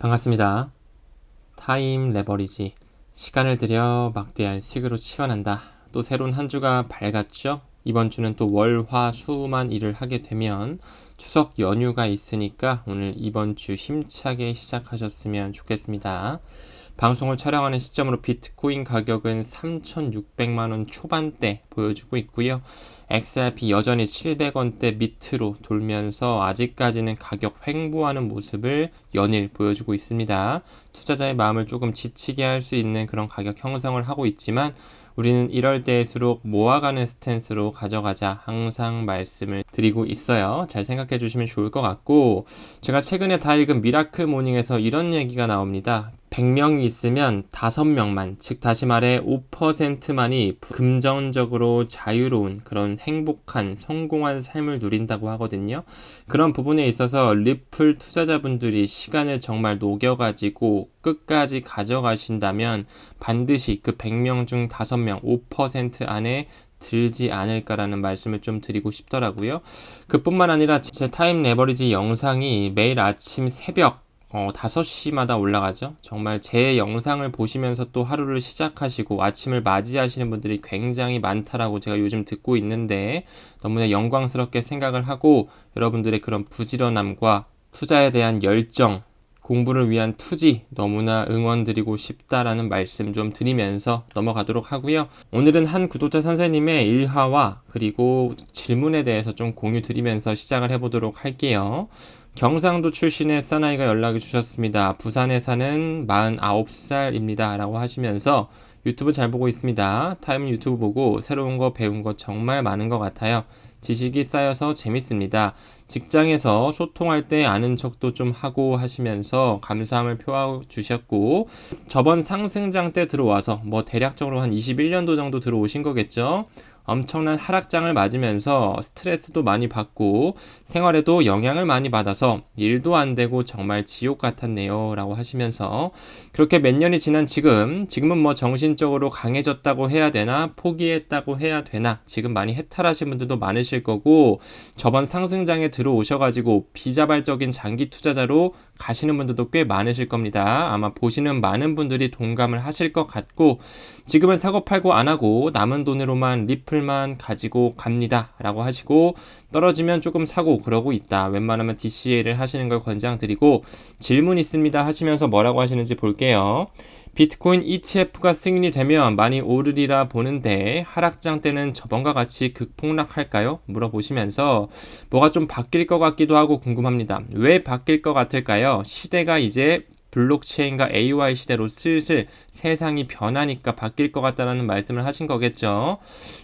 반갑습니다. 타임 레버리지. 시간을 들여 막대한 수익으로 치환한다. 또 새로운 한 주가 밝았죠? 이번 주는 또 월, 화, 수만 일을 하게 되면 추석 연휴가 있으니까 오늘 이번 주 힘차게 시작하셨으면 좋겠습니다. 방송을 촬영하는 시점으로 비트코인 가격은 3,600만 원 초반대 보여주고 있고요. XRP 여전히 700원대 밑으로 돌면서 아직까지는 가격 횡보하는 모습을 연일 보여주고 있습니다. 투자자의 마음을 조금 지치게 할 수 있는 그런 가격 형성을 하고 있지만 우리는 이럴 때일수록 모아가는 스탠스로 가져가자 항상 말씀을 드리고 있어요. 잘 생각해 주시면 좋을 것 같고 제가 최근에 다 읽은 미라클 모닝에서 이런 얘기가 나옵니다. 100명이 있으면 5명만, 즉 다시 말해 5%만이 금전적으로 자유로운 그런 행복한 성공한 삶을 누린다고 하거든요. 그런 부분에 있어서 리플 투자자분들이 시간을 정말 녹여가지고 끝까지 가져가신다면 반드시 그 100명 중 5명, 5% 안에 들지 않을까라는 말씀을 좀 드리고 싶더라고요. 그뿐만 아니라 제 타임 레버리지 영상이 매일 아침 새벽 어, 5시마다 올라가죠. 정말 제 영상을 보시면서 또 하루를 시작하시고 아침을 맞이하시는 분들이 굉장히 많다라고 제가 요즘 듣고 있는데 너무나 영광스럽게 생각을 하고 여러분들의 그런 부지런함과 투자에 대한 열정, 공부를 위한 투지 너무나 응원드리고 싶다라는 말씀 좀 드리면서 넘어가도록 하고요. 오늘은 한 구독자 선생님의 일화와 그리고 질문에 대해서 좀 공유 드리면서 시작을 해보도록 할게요. 경상도 출신의 사나이가 연락이 주셨습니다. 부산에 사는 49살입니다. 라고 하시면서 유튜브 잘 보고 있습니다. 타임 유튜브 보고 새로운 거 배운 거 정말 많은 것 같아요. 지식이 쌓여서 재밌습니다. 직장에서 소통할 때 아는 척도 좀 하고 하시면서 감사함을 표하 주셨고 저번 상승장 때 들어와서 뭐 대략적으로 한 21년도 정도 들어오신 거겠죠. 엄청난 하락장을 맞으면서 스트레스도 많이 받고 생활에도 영향을 많이 받아서 일도 안 되고 정말 지옥 같았네요. 라고 하시면서 그렇게 몇 년이 지난 지금, 지금은 뭐 정신적으로 강해졌다고 해야 되나, 포기했다고 해야 되나, 지금 많이 해탈하신 분들도 많으실 거고, 저번 상승장에 들어오셔가지고 비자발적인 장기 투자자로 가시는 분들도 꽤 많으실 겁니다. 아마 보시는 많은 분들이 동감을 하실 것 같고, 지금은 사고 팔고 안 하고 남은 돈으로만 리 플만 가지고 갑니다. 라고 하시고, 떨어지면 조금 사고 그러고 있다. 웬만하면 DCA를 하시는 걸 권장드리고, 질문 있습니다 하시면서 뭐라고 하시는지 볼게요. 비트코인 ETF가 승인이 되면 많이 오르리라 보는데 하락장 때는 저번과 같이 극폭락할까요? 물어보시면서 뭐가 좀 바뀔 것 같기도 하고 궁금합니다. 왜 바뀔 것 같을까요? 시대가 이제 블록체인과 AI 시대로 슬슬 세상이 변하니까 바뀔 것 같다라는 말씀을 하신 거겠죠.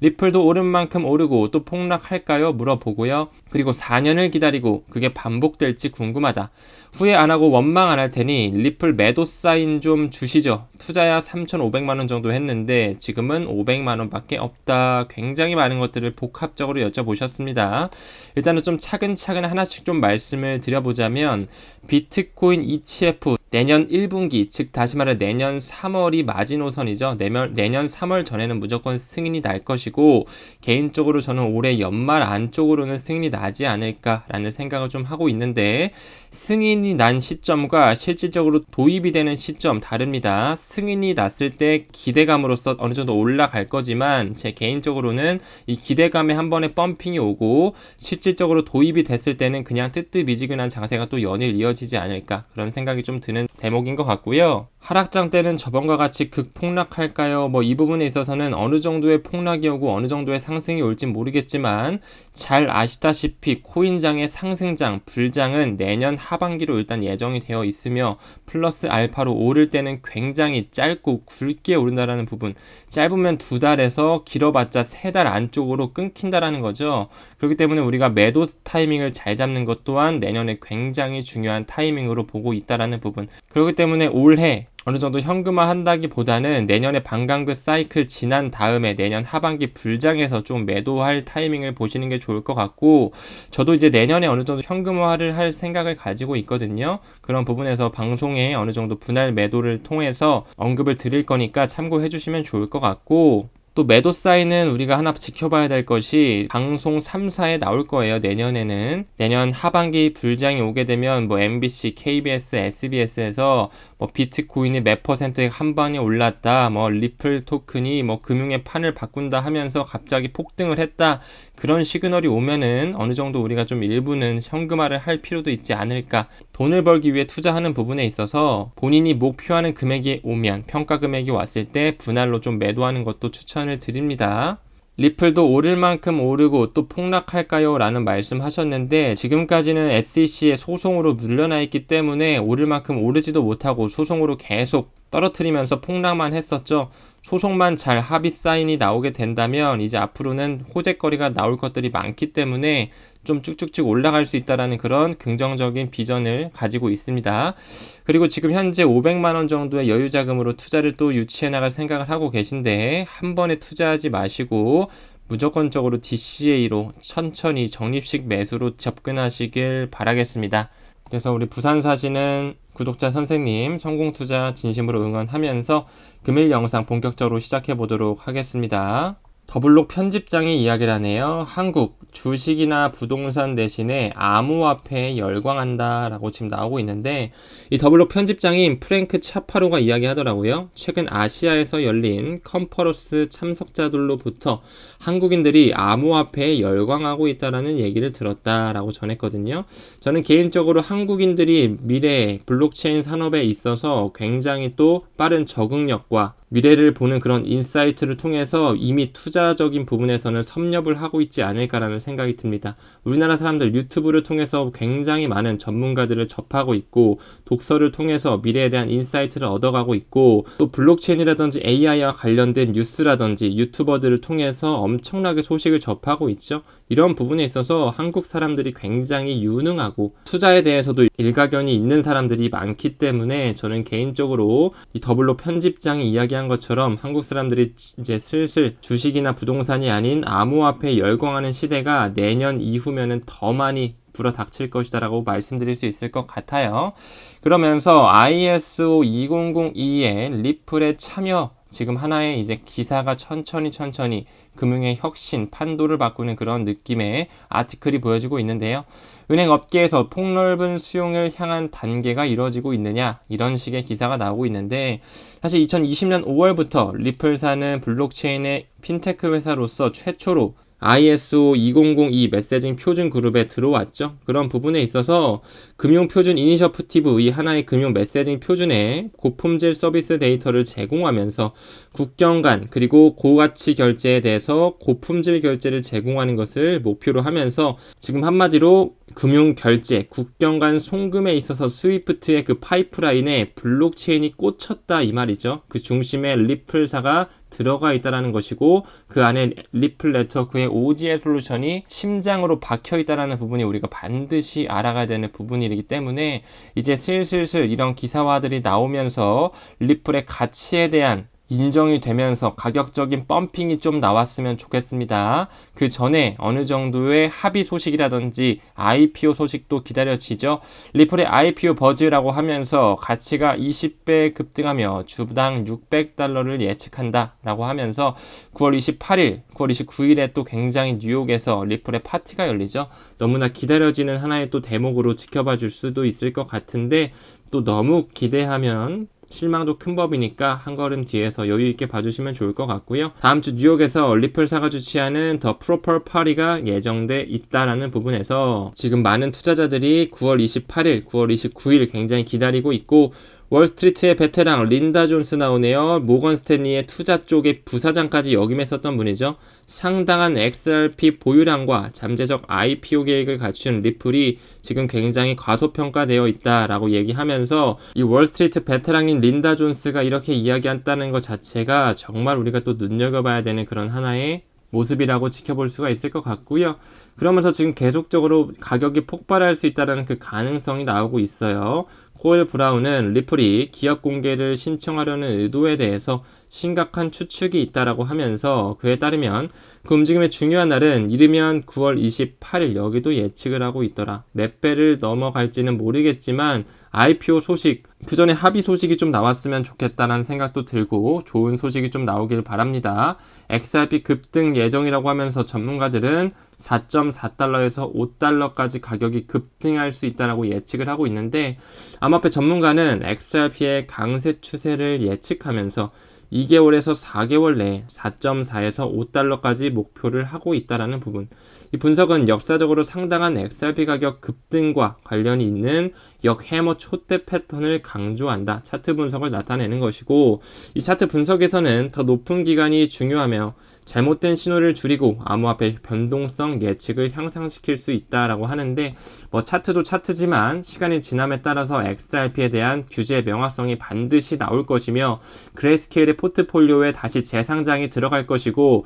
리플도 오른 만큼 오르고 또 폭락할까요? 물어보고요. 그리고 4년을 기다리고 그게 반복될지 궁금하다. 후회 안 하고 원망 안 할 테니 리플 매도 사인 좀 주시죠. 투자야 3,500만 원 정도 했는데 지금은 500만 원밖에 없다. 굉장히 많은 것들을 복합적으로 여쭤보셨습니다. 일단은 좀 차근차근 하나씩 좀 말씀을 드려보자면 비트코인 ETF 내년 1분기, 즉 다시 말해 내년 3월이 마지노선이죠. 내년, 내년 3월 전에는 무조건 승인이 날 것이고 개인적으로 저는 올해 연말 안쪽으로는 승인이 나지 않을까라는 생각을 좀 하고 있는데 승인 이 난 시점과 실질적으로 도입이 되는 시점 다릅니다. 승인이 났을 때 기대감으로서 어느 정도 올라갈 거지만 제 개인적으로는 이 기대감에 한 번에 펌핑이 오고 실질적으로 도입이 됐을 때는 그냥 뜨뜻미지근한 장세가 또 연일 이어지지 않을까 그런 생각이 좀 드는 대목인 것 같고요. 하락장 때는 저번과 같이 극폭락할까요? 뭐 이 부분에 있어서는 어느 정도의 폭락이 오고 어느 정도의 상승이 올진 모르겠지만 잘 아시다시피 코인장의 상승장, 불장은 내년 하반기로 일단 예정이 되어 있으며 플러스 알파로 오를 때는 굉장히 짧고 굵게 오른다라는 부분 짧으면 두 달에서 길어봤자 세 달 안쪽으로 끊긴다라는 거죠. 그렇기 때문에 우리가 매도 타이밍을 잘 잡는 것 또한 내년에 굉장히 중요한 타이밍으로 보고 있다라는 부분 그렇기 때문에 올해 어느 정도 현금화 한다기보다는 내년에 반감그 사이클 지난 다음에 내년 하반기 불장에서 좀 매도할 타이밍을 보시는 게 좋을 것 같고 저도 이제 내년에 어느 정도 현금화를 할 생각을 가지고 있거든요. 그런 부분에서 방송에 어느 정도 분할 매도를 통해서 언급을 드릴 거니까 참고해 주시면 좋을 것 같고 또 매도 사인은 우리가 하나 지켜봐야 될 것이 방송 3사에 나올 거예요. 내년에는 내년 하반기 불장이 오게 되면 뭐 MBC, KBS, SBS에서 뭐 비트코인이 몇 퍼센트 한 번에 올랐다, 뭐 리플 토큰이 뭐 금융의 판을 바꾼다 하면서 갑자기 폭등을 했다 그런 시그널이 오면은 어느 정도 우리가 좀 일부는 현금화를 할 필요도 있지 않을까. 돈을 벌기 위해 투자하는 부분에 있어서 본인이 목표하는 금액이 오면 평가 금액이 왔을 때 분할로 좀 매도하는 것도 추천을 드립니다. 리플도 오를 만큼 오르고 또 폭락할까요? 라는 말씀 하셨는데 지금까지는 SEC의 소송으로 물려나 있기 때문에 오를 만큼 오르지도 못하고 소송으로 계속 떨어뜨리면서 폭락만 했었죠. 소송만 잘 합의 사인이 나오게 된다면 이제 앞으로는 호재거리가 나올 것들이 많기 때문에 좀 쭉쭉쭉 올라갈 수 있다라는 그런 긍정적인 비전을 가지고 있습니다. 그리고 지금 현재 500만 원 정도의 여유 자금으로 투자를 또 유치해 나갈 생각을 하고 계신데 한 번에 투자하지 마시고 무조건적으로 DCA로 천천히 적립식 매수로 접근하시길 바라겠습니다. 그래서 우리 부산 사시는 구독자 선생님 성공 투자 진심으로 응원하면서 금일 영상 본격적으로 시작해 보도록 하겠습니다. 더블록 편집장이 이야기를 하네요. 한국 주식이나 부동산 대신에 암호화폐에 열광한다 라고 지금 나오고 있는데 이 더블록 편집장인 프랭크 차파로가 이야기하더라고요. 최근 아시아에서 열린 컨퍼런스 참석자들로부터 한국인들이 암호화폐에 열광하고 있다라는 얘기를 들었다라고 전했거든요. 저는 개인적으로 한국인들이 미래 블록체인 산업에 있어서 굉장히 또 빠른 적응력과 미래를 보는 그런 인사이트를 통해서 이미 투자적인 부분에서는 섭렵을 하고 있지 않을까라는 생각이 듭니다. 우리나라 사람들 유튜브를 통해서 굉장히 많은 전문가들을 접하고 있고 독서를 통해서 미래에 대한 인사이트를 얻어가고 있고 또 블록체인이라든지 AI와 관련된 뉴스라든지 유튜버들을 통해서 엄청나게 소식을 접하고 있죠. 이런 부분에 있어서 한국 사람들이 굉장히 유능하고 투자에 대해서도 일가견이 있는 사람들이 많기 때문에 저는 개인적으로 이 더블로 편집장이 이야기한 것처럼 한국 사람들이 이제 슬슬 주식이나 부동산이 아닌 암호화폐에 열광하는 시대가 내년 이후면은 더 많이 불어닥칠 것이다라고 말씀드릴 수 있을 것 같아요. 그러면서 ISO 2002의 리플에 참여 지금 하나의 이제 기사가 천천히 천천히 금융의 혁신, 판도를 바꾸는 그런 느낌의 아티클이 보여지고 있는데요. 은행 업계에서 폭넓은 수용을 향한 단계가 이루어지고 있느냐 이런 식의 기사가 나오고 있는데 사실 2020년 5월부터 리플사는 블록체인의 핀테크 회사로서 최초로 ISO 2002 메시징 표준 그룹에 들어왔죠. 그런 부분에 있어서 금융 표준 이니셔프티브 이 하나의 금융 메시징 표준에 고품질 서비스 데이터를 제공하면서 국경 간 그리고 고가치 결제에 대해서 고품질 결제를 제공하는 것을 목표로 하면서 지금 한마디로 금융 결제, 국경 간 송금에 있어서 스위프트의 그 파이프라인에 블록체인이 꽂혔다 이 말이죠. 그 중심에 리플사가 들어가 있다라는 것이고 그 안에 리플 네트워크의 OGL 솔루션이 심장으로 박혀 있다라는 부분이 우리가 반드시 알아가야 되는 부분이기 때문에 이제 슬슬슬 이런 기사화들이 나오면서 리플의 가치에 대한 인정이 되면서 가격적인 펌핑이 좀 나왔으면 좋겠습니다. 그 전에 어느 정도의 합의 소식이라든지 IPO 소식도 기다려지죠. 리플의 IPO 버즈라고 하면서 가치가 20배 급등하며 주당 600달러를 예측한다 라고 하면서 9월 28일, 9월 29일에 또 굉장히 뉴욕에서 리플의 파티가 열리죠. 너무나 기다려지는 하나의 또 대목으로 지켜봐 줄 수도 있을 것 같은데 또 너무 기대하면 실망도 큰 법이니까 한 걸음 뒤에서 여유 있게 봐주시면 좋을 것 같고요. 다음 주 뉴욕에서 리플사가 주최하는 더 프로펄 파리가 예정돼 있다라는 부분에서 지금 많은 투자자들이 9월 28일, 9월 29일 굉장히 기다리고 있고 월스트리트의 베테랑 린다 존스 나오네요. 모건 스탠리의 투자 쪽의 부사장까지 역임했었던 분이죠. 상당한 XRP 보유량과 잠재적 IPO 계획을 갖춘 리플이 지금 굉장히 과소평가되어 있다라고 얘기하면서 이 월스트리트 베테랑인 린다 존스가 이렇게 이야기한다는 것 자체가 정말 우리가 또 눈여겨봐야 되는 그런 하나의 모습이라고 지켜볼 수가 있을 것 같고요. 그러면서 지금 계속적으로 가격이 폭발할 수 있다는 그 가능성이 나오고 있어요. 코엘 브라운은 리플이 기업 공개를 신청하려는 의도에 대해서 심각한 추측이 있다라고 하면서 그에 따르면 그 움직임의 중요한 날은 이르면 9월 28일 여기도 예측을 하고 있더라. 몇 배를 넘어갈지는 모르겠지만 IPO 소식 그 전에 합의 소식이 좀 나왔으면 좋겠다는 생각도 들고 좋은 소식이 좀 나오길 바랍니다. XRP 급등 예정이라고 하면서 전문가들은 4.4달러에서 5달러까지 가격이 급등할 수 있다라고 예측을 하고 있는데 암호화폐 전문가는 XRP의 강세 추세를 예측하면서 2개월에서 4개월 내에 4.4에서 5달러까지 목표를 하고 있다라는 부분. 이 분석은 역사적으로 상당한 XRP 가격 급등과 관련이 있는 역해머 촛대 패턴을 강조한다. 차트 분석을 나타내는 것이고 이 차트 분석에서는 더 높은 기간이 중요하며 잘못된 신호를 줄이고 암호화폐 변동성 예측을 향상시킬 수 있다라고 하는데 뭐 차트도 차트지만 시간이 지남에 따라서 XRP에 대한 규제 명확성이 반드시 나올 것이며 그레이스케일의 포트폴리오에 다시 재상장이 들어갈 것이고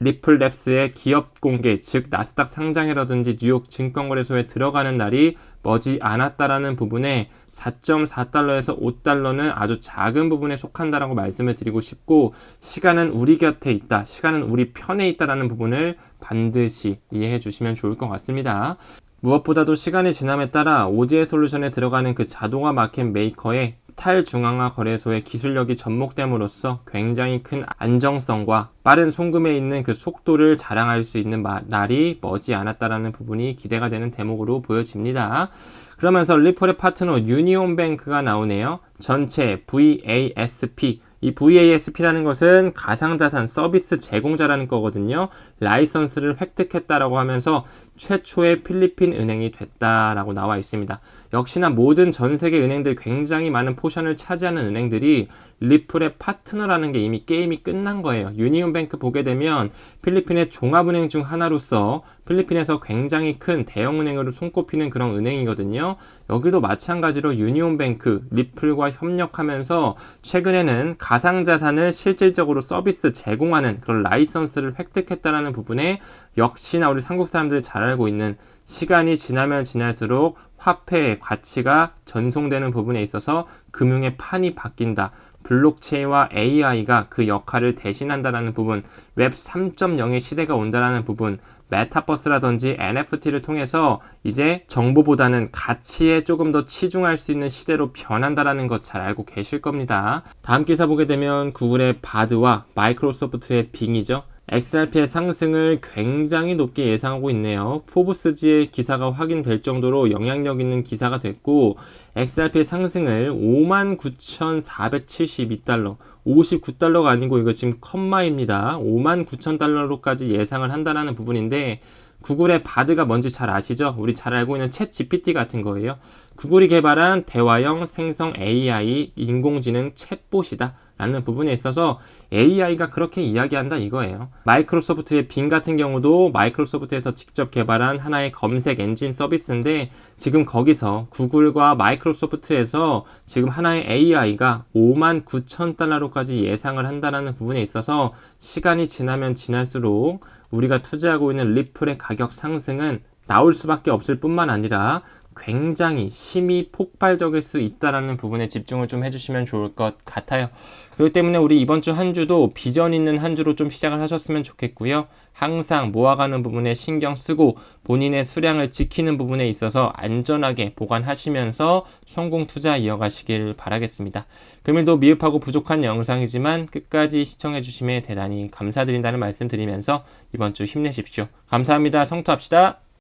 리플랩스의 기업 공개, 즉 나스닥 상장이라든지 뉴욕 증권거래소에 들어가는 날이 머지 않았다라는 부분에 4.4달러에서 5달러는 아주 작은 부분에 속한다라고 말씀을 드리고 싶고 시간은 우리 곁에 있다. 시간은 우리 편에 있다라는 부분을 반드시 이해해 주시면 좋을 것 같습니다. 무엇보다도 시간이 지남에 따라 오지의 솔루션에 들어가는 그 자동화 마켓 메이커의 탈중앙화 거래소의 기술력이 접목됨으로써 굉장히 큰 안정성과 빠른 송금에 있는 그 속도를 자랑할 수 있는 날이 머지 않았다라는 부분이 기대가 되는 대목으로 보여집니다. 그러면서 리폴의 파트너 유니온뱅크가 나오네요. 전체 VASP 이 VASP라는 것은 가상자산 서비스 제공자라는 거거든요. 라이선스를 획득했다라고 하면서 최초의 필리핀 은행이 됐다라고 나와 있습니다. 역시나 모든 전 세계 은행들 굉장히 많은 포션을 차지하는 은행들이 리플의 파트너라는 게 이미 게임이 끝난 거예요. 유니온뱅크 보게 되면 필리핀의 종합은행 중 하나로서 필리핀에서 굉장히 큰 대형은행으로 손꼽히는 그런 은행이거든요. 여기도 마찬가지로 유니온뱅크, 리플과 협력하면서 최근에는 가상자산을 실질적으로 서비스 제공하는 그런 라이선스를 획득했다라는 부분에 역시나 우리 한국 사람들이 잘 알고 있는 시간이 지나면 지날수록 화폐의 가치가 전송되는 부분에 있어서 금융의 판이 바뀐다. 블록체인과 AI가 그 역할을 대신한다라는 부분, 웹 3.0의 시대가 온다라는 부분, 메타버스라든지 NFT를 통해서 이제 정보보다는 가치에 조금 더 치중할 수 있는 시대로 변한다라는 것 잘 알고 계실 겁니다. 다음 기사 보게 되면 구글의 바드와 마이크로소프트의 빙이죠. XRP의 상승을 굉장히 높게 예상하고 있네요. 포브스지의 기사가 확인될 정도로 영향력 있는 기사가 됐고 XRP의 상승을 59,472달러 59달러가 아니고 이거 지금 컴마입니다. 59,000달러로까지 예상을 한다는 부분인데 구글의 바드가 뭔지 잘 아시죠? 우리 잘 알고 있는 챗 GPT 같은 거예요. 구글이 개발한 대화형 생성 AI 인공지능 챗봇이다. 라는 부분에 있어서 AI가 그렇게 이야기한다 이거예요. 마이크로소프트의 빙 같은 경우도 마이크로소프트에서 직접 개발한 하나의 검색 엔진 서비스인데 지금 거기서 구글과 마이크로소프트에서 지금 하나의 AI가 5만 9천 달러로까지 예상을 한다는 부분에 있어서 시간이 지나면 지날수록 우리가 투자하고 있는 리플의 가격 상승은 나올 수밖에 없을 뿐만 아니라 굉장히 심히 폭발적일 수 있다라는 부분에 집중을 좀 해주시면 좋을 것 같아요. 그렇기 때문에 우리 이번 주 한 주도 비전 있는 한 주로 좀 시작을 하셨으면 좋겠고요. 항상 모아가는 부분에 신경 쓰고 본인의 수량을 지키는 부분에 있어서 안전하게 보관하시면서 성공 투자 이어가시길 바라겠습니다. 금일도 미흡하고 부족한 영상이지만 끝까지 시청해 주심에 대단히 감사드린다는 말씀 드리면서 이번 주 힘내십시오. 감사합니다. 성투합시다.